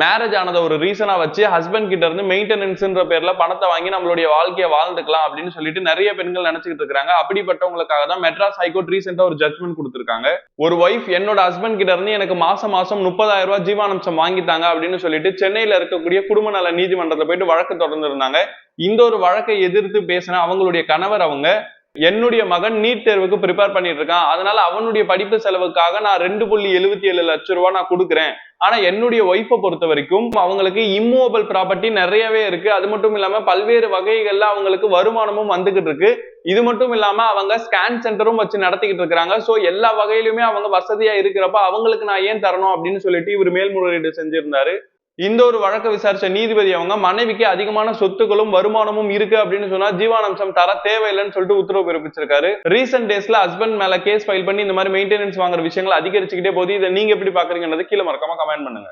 Marriage ஆனதை ஒரு ரீசனா வச்சு ஹஸ்பண்ட் கிட்ட இருந்து மெயின்டெனன்ஸ்ன்ற பேர்ல பணத்தை வாங்கி நம்மளுடைய வாழ்க்கையை வாழ்ந்துக்கலாம் அப்படின்னு சொல்லிட்டு நிறைய பெண்கள் நினைச்சுக்கிட்டு இருக்காங்க அப்படிப்பட்டவங்களுக்காக தான் மெட்ராஸ் ஹைகோர்ட் ரீசெண்டா ஒரு ஜட்மெண்ட் கொடுத்திருக்காங்க. ஒரு ஒய்ஃப் என்னோட ஹஸ்பண்ட் கிட்ட இருந்து எனக்கு மாசம் மாசம் முப்பதாயிரம் ரூபாய் ஜீவானம்சம் வாங்கிட்டாங்க அப்படின்னு சொல்லிட்டு சென்னையில இருக்கக்கூடிய குடும்ப நல நீதிமன்றத்தில் போயிட்டு வழக்கு தொடர்ந்து இருந்தாங்க. இந்த ஒரு வழக்கை எதிர்த்து பேசின அவங்களுடைய கணவர் அவங்க என்னுடைய மகன் நீட் தேர்வுக்கு ப்ரிப்பேர் பண்ணிட்டு இருக்கான் அதனால அவனுடைய படிப்பு செலவுக்காக நான் ரெண்டு புள்ளி எழுபத்தி ஏழு லட்சம் ரூபா நான் கொடுக்குறேன். ஆனா என்னுடைய ஒய்ஃபை பொறுத்த வரைக்கும் அவங்களுக்கு இம்மூவபிள் ப்ராப்பர்ட்டி நிறையவே இருக்கு. அது மட்டும் இல்லாம பல்வேறு வகைகள்ல அவங்களுக்கு வருமானமும் வந்துகிட்டு இருக்கு. இது மட்டும் இல்லாம அவங்க ஸ்கேன் சென்டரும் வச்சு நடத்திக்கிட்டு இருக்கிறாங்க. சோ எல்லா வகையிலுமே அவங்க வசதியா இருக்கிறப்ப அவங்களுக்கு நான் ஏன் தரணும் அப்படின்னு சொல்லிட்டு இவர் மேல்முறையீடு செஞ்சிருந்தாரு. இந்த ஒரு வழக்கை விசாரிச்ச நீதிபதி அவங்க மனைவிக்கு அதிகமான சொத்துக்களும் வருமானமும் இருக்கு அப்படின்னு சொன்னா ஜீவானம்சம் தர தேவையில்லைன்னு சொல்லிட்டு உத்தரவு பிறப்பிச்சிருக்காரு. ரீசெண்ட் டேஸ்ல ஹஸ்பண்ட் மேல கேஸ் ஃபைல் பண்ணி இந்த மாதிரி மெயின்டெனன்ஸ் வாங்குற விஷயங்கள் அதிகரிச்சுக்கிட்டே போது இதை நீங்க எப்படி பாக்குறீங்கன்றது கீழே மறக்காம கமெண்ட் பண்ணுங்க.